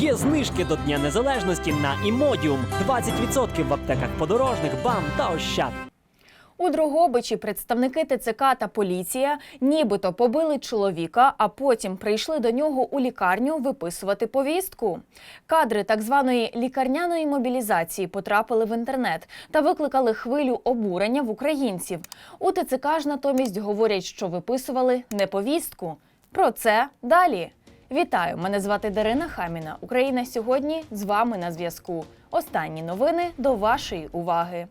Є знижки до Дня Незалежності на Імодіум. 20% в аптеках подорожних, бам та ощад. У Дрогобичі представники ТЦК та поліція нібито побили чоловіка, а потім прийшли до нього у лікарню виписувати повістку. Кадри так званої лікарняної мобілізації потрапили в інтернет та викликали хвилю обурення в українців. У ТЦК ж натомість говорять, що виписували не повістку. Про це далі. Вітаю! Мене звати Дарина Хаміна. Україна сьогодні з вами на зв'язку. Останні новини до вашої уваги.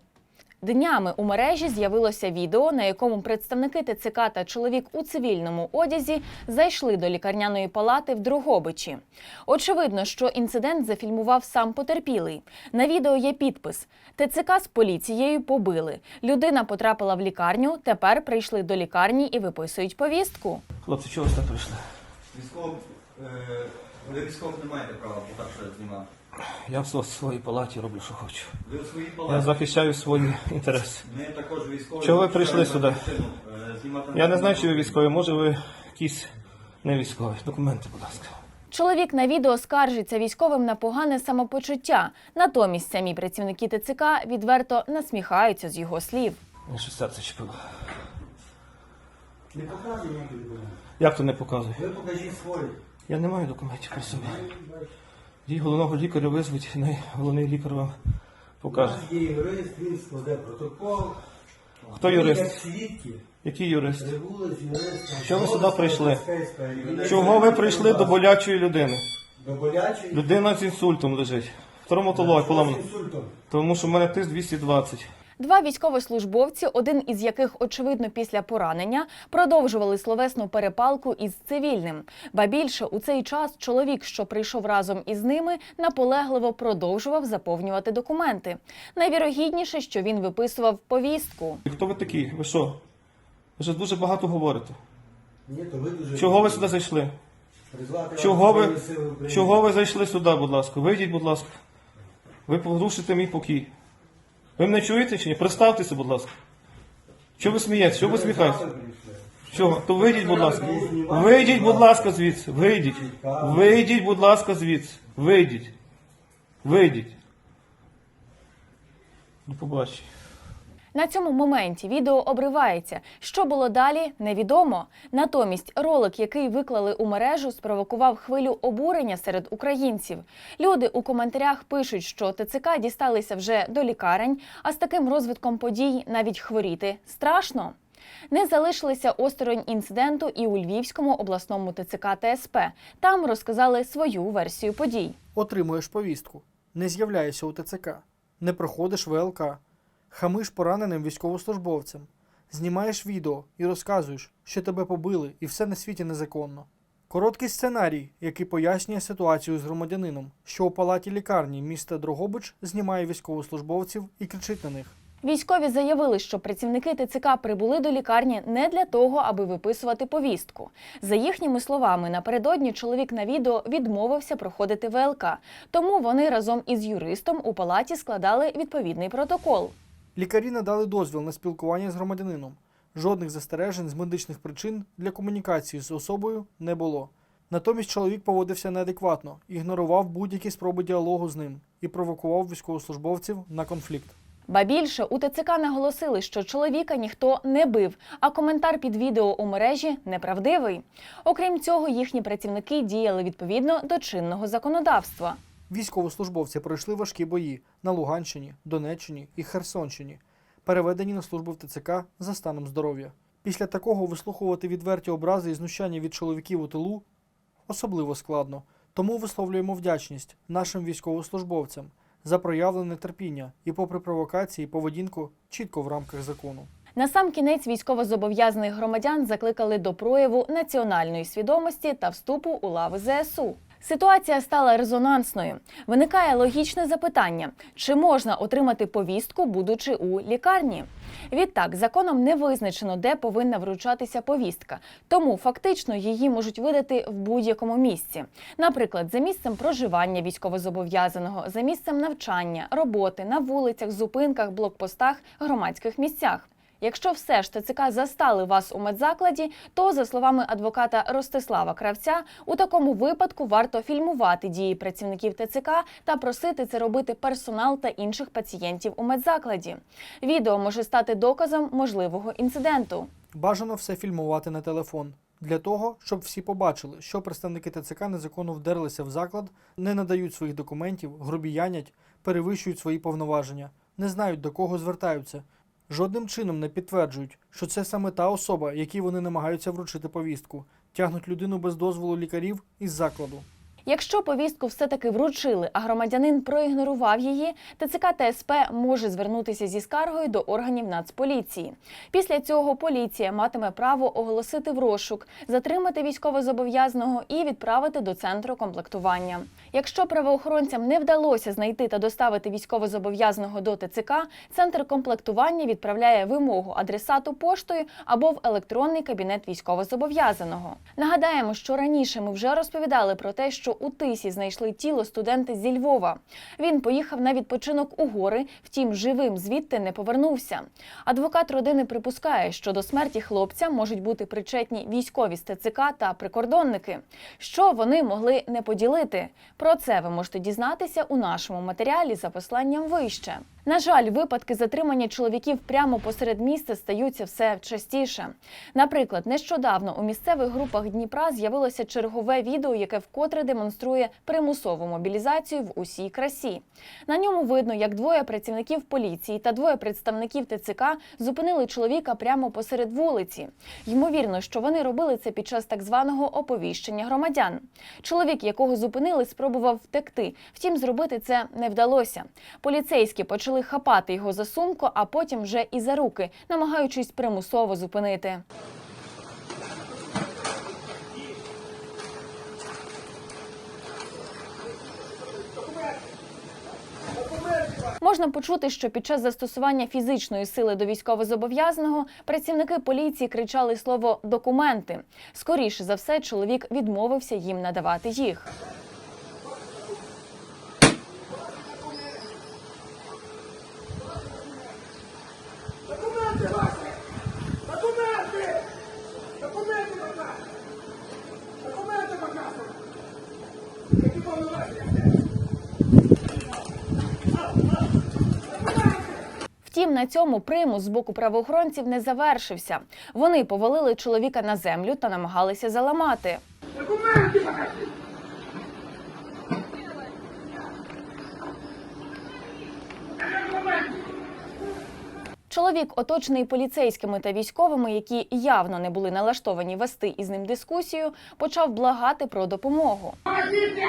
Днями у мережі з'явилося відео, на якому представники ТЦК та чоловік у цивільному одязі зайшли до лікарняної палати в Дрогобичі. Очевидно, що інцидент зафільмував сам потерпілий. На відео є підпис: ТЦК з поліцією побили. Людина потрапила в лікарню. Тепер прийшли до лікарні і виписують повістку. Хлопці, чого ви сюди прийшли? Військово, ви військових не маєте права по-перше знімати. Я в своїй палаті роблю, що хочу. Ви у своїй Я захищаю свої інтереси. Ми також військові. Чого ви прийшли сюди? е, Я не знаю, чи ви військові, може ви якісь не військові. Документи, будь ласка. Чоловік на відео скаржиться військовим на погане самопочуття. Натомість самі працівники ТЦК відверто насміхаються з його слів. Мені щось серце чіпило. Не показуй ніякі документи. Як то не показує? Ви покажіть свої. Я не маю документів при собі. Їй головного лікаря визвуть, головний лікар вам покаже. У нас Є юрист, він складе протокол. Хто юрист? Який юрист? Чого ви сюди прийшли? Чого ви прийшли до болячої людини? До болячої? Людина з інсультом лежить. В травматології З поламано. Тому що в мене тиск 220. Два військовослужбовці, один із яких, очевидно, після поранення, продовжували словесну перепалку із цивільним. Ба більше у цей час чоловік, що прийшов разом із ними, наполегливо продовжував заповнювати документи. Найвірогідніше, що він виписував повістку. Хто ви такі? Ви що? Ви ж дуже багато говорите. Ні, то ви дуже... Чого ви сюди зайшли? Чого ви, чого ви зайшли сюди, будь ласка? Вийдіть, будь ласка. Ви порушите мій покій. Ви мене чуєте чи ні? Представтеся, будь ласка. Чого ви смієтесь? Чого ви сміхаєтесь? Чого? То вийдіть, будь ласка. Вийдіть, будь ласка, звідси. Вийдіть. Вийдіть, будь ласка, звідси. Вийдіть. Вийдіть. До побачення. На цьому моменті відео обривається. Що було далі, невідомо. Натомість ролик, який виклали у мережу, спровокував хвилю обурення серед українців. Люди у коментарях пишуть, що ТЦК дісталися вже до лікарень, а з таким розвитком подій навіть хворіти страшно. Не залишилися осторонь інциденту і у Львівському обласному ТЦК ТСП. Там розказали свою версію подій. Отримуєш повістку, не з'являєшся у ТЦК, не проходиш ВЛК, хамиш пораненим військовослужбовцям, знімаєш відео і розказуєш, що тебе побили і все на світі незаконно. Короткий сценарій, який пояснює ситуацію з громадянином, що у палаті лікарні міста Дрогобич знімає військовослужбовців і кричить на них. Військові заявили, що працівники ТЦК прибули до лікарні не для того, аби виписувати повістку. За їхніми словами, напередодні чоловік на відео відмовився проходити ВЛК, тому вони разом із юристом у палаті складали відповідний протокол. Лікарі надали дозвіл на спілкування з громадянином. Жодних застережень з медичних причин для комунікації з особою не було. Натомість чоловік поводився неадекватно, ігнорував будь-які спроби діалогу з ним і провокував військовослужбовців на конфлікт. Ба більше у ТЦК наголосили, що чоловіка ніхто не бив, а коментар під відео у мережі неправдивий. Окрім цього, їхні працівники діяли відповідно до чинного законодавства. Військовослужбовці пройшли важкі бої на Луганщині, Донеччині і Херсонщині, переведені на службу в ТЦК за станом здоров'я. Після такого вислухувати відверті образи і знущання від чоловіків у тилу особливо складно. Тому висловлюємо вдячність нашим військовослужбовцям за проявлене терпіння і, попри провокації, поведінку чітко в рамках закону. На сам кінець військовозобов'язаних громадян закликали до прояву національної свідомості та вступу у лави ЗСУ. Ситуація стала резонансною. Виникає логічне запитання: чи можна отримати повістку, будучи у лікарні? Відтак, законом не визначено, де повинна вручатися повістка, тому фактично її можуть видати в будь-якому місці. Наприклад, за місцем проживання військовозобов'язаного, за місцем навчання, роботи, на вулицях, зупинках, блокпостах, громадських місцях. Якщо все ж ТЦК застали вас у медзакладі, то за словами адвоката Ростислава Кравця, у такому випадку варто фільмувати дії працівників ТЦК та просити це робити персонал та інших пацієнтів у медзакладі. Відео може стати доказом можливого інциденту. Бажано все фільмувати на телефон. Для того, щоб всі побачили, що представники ТЦК незаконно вдерлися в заклад, не надають своїх документів, грубіянять, перевищують свої повноваження, не знають до кого звертаються. Жодним чином не підтверджують, що це саме та особа, якій вони намагаються вручити повістку, тягнуть людину без дозволу лікарів із закладу. Якщо повістку все-таки вручили, а громадянин проігнорував її, ТЦК та СП може звернутися зі скаргою до органів Нацполіції. Після цього поліція матиме право оголосити в розшук, затримати військовозобов'язаного і відправити до центру комплектування. Якщо правоохоронцям не вдалося знайти та доставити військовозобов'язаного до ТЦК, центр комплектування відправляє вимогу адресату поштою або в електронний кабінет військовозобов'язаного. Нагадаємо, що раніше ми вже розповідали про те, що у тисі знайшли тіло студента зі Львова. Він поїхав на відпочинок у гори, втім, живим звідти не повернувся. Адвокат родини припускає, що до смерті хлопця можуть бути причетні військові з ТЦК та прикордонники. Що вони могли не поділити? Про це ви можете дізнатися у нашому матеріалі за посланням вище. На жаль, випадки затримання чоловіків прямо посеред міста стаються все частіше. Наприклад, нещодавно у місцевих групах Дніпра з'явилося чергове відео, яке вкотре демонструє примусову мобілізацію в усій красі. На ньому видно, як двоє працівників поліції та двоє представників ТЦК зупинили чоловіка прямо посеред вулиці. Ймовірно, що вони робили це під час так званого оповіщення громадян. Чоловік, якого зупинили, спробував втекти. Втім, зробити це не вдалося. Поліцейські почали хапати його за сумку, а потім вже і за руки, намагаючись примусово зупинити. Можна почути, що під час застосування фізичної сили до військовозобов'язаного працівники поліції кричали слово документи. Скоріше за все, чоловік відмовився їм надавати їх. Документи! Документи показуй! Документи показуй! Які повноваження? Втім, на цьому примус з боку правоохоронців не завершився. Вони повалили чоловіка на землю та намагалися заламати. Документи Чоловік, оточений поліцейськими та військовими, які явно не були налаштовані вести із ним дискусію, почав благати про допомогу. Помогите!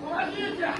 Помогите!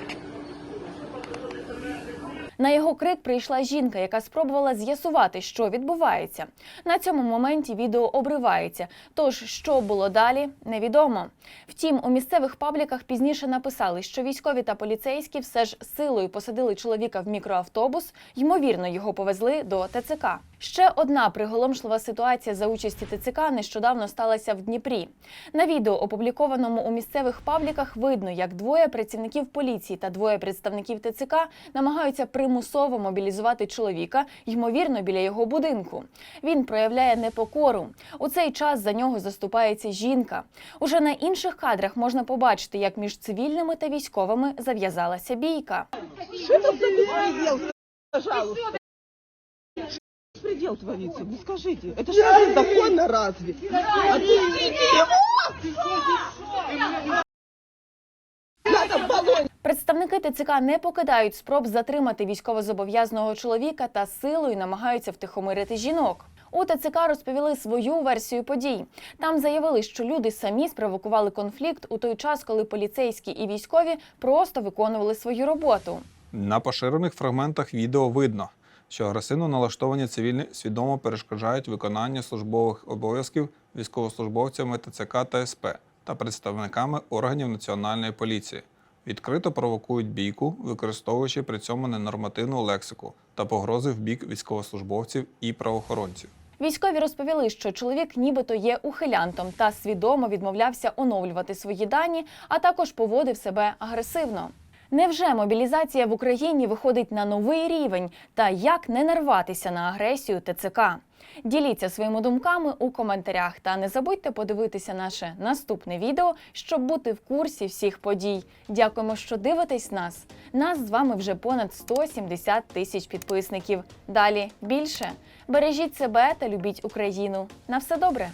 На його крик прийшла жінка, яка спробувала з'ясувати, що відбувається. На цьому моменті відео обривається. Тож, що було далі, невідомо. Втім, у місцевих пабліках пізніше написали, що військові та поліцейські все ж силою посадили чоловіка в мікроавтобус. Ймовірно, його повезли до ТЦК. Ще одна приголомшлива ситуація за участі ТЦК нещодавно сталася в Дніпрі. На відео, опублікованому у місцевих пабліках, видно, як двоє працівників поліції та двоє представників ТЦК намагаються примусово мобілізувати чоловіка, ймовірно, біля його будинку. Він проявляє непокору. У цей час за нього заступається жінка. Уже на інших кадрах можна побачити, як між цивільними та військовими зав'язалася бійка. Это за? Пожалуйста. Беспредел творится, ну скажите. Это что же законно разве? Отпустите его! Надо в баллон Представники ТЦК не покидають спроб затримати військовозобов'язаного чоловіка та силою намагаються втихомирити жінок. У ТЦК розповіли свою версію подій. Там заявили, що люди самі спровокували конфлікт у той час, коли поліцейські і військові просто виконували свою роботу. На поширених фрагментах відео видно, що агресивно налаштовані цивільні свідомо перешкоджають виконанню службових обов'язків військовослужбовцями ТЦК та СП та представниками органів національної поліції. Відкрито провокують бійку, використовуючи при цьому ненормативну лексику та погрози в бік військовослужбовців і правоохоронців. Військові розповіли, що чоловік нібито є ухилянтом та свідомо відмовлявся оновлювати свої дані, а також поводив себе агресивно. Невже мобілізація в Україні виходить на новий рівень? Та як не нарватися на агресію ТЦК? Діліться своїми думками у коментарях та не забудьте подивитися наше наступне відео, щоб бути в курсі всіх подій. Дякуємо, що дивитесь нас. Нас з вами вже понад 170 тисяч підписників. Далі більше. Бережіть себе та любіть Україну. На все добре!